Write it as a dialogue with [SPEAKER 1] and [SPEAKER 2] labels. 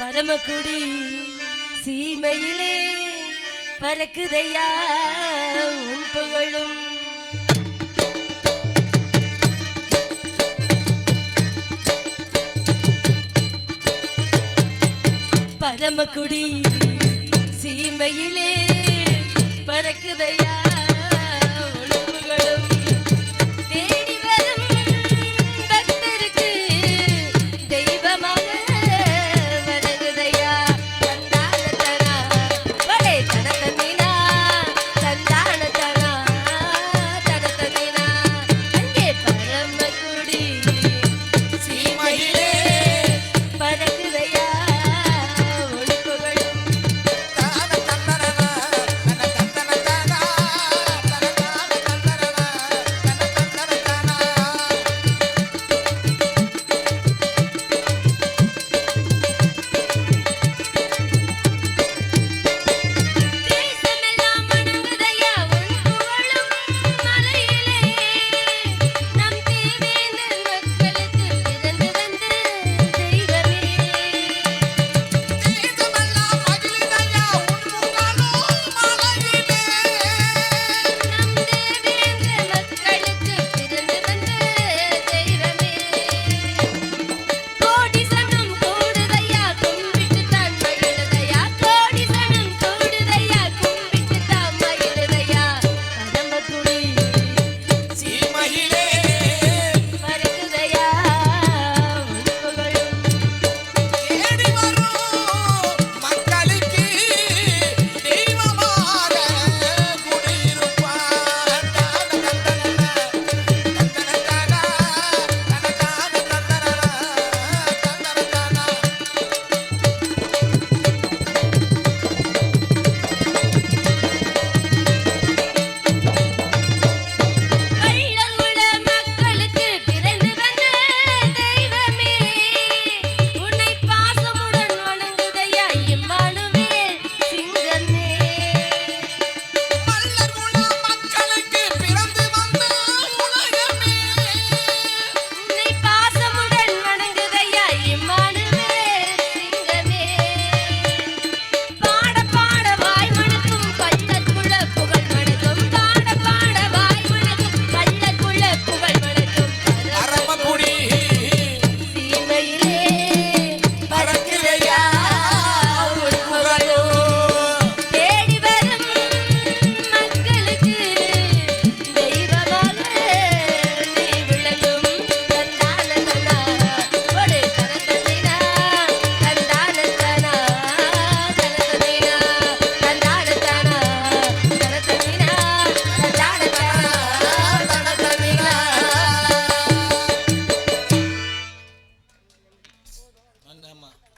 [SPEAKER 1] பரமக்குடி சீமையிலே பறக்குதையா? உன் புகழும். பரமக்குடி சீமையிலே பறக்குதையா?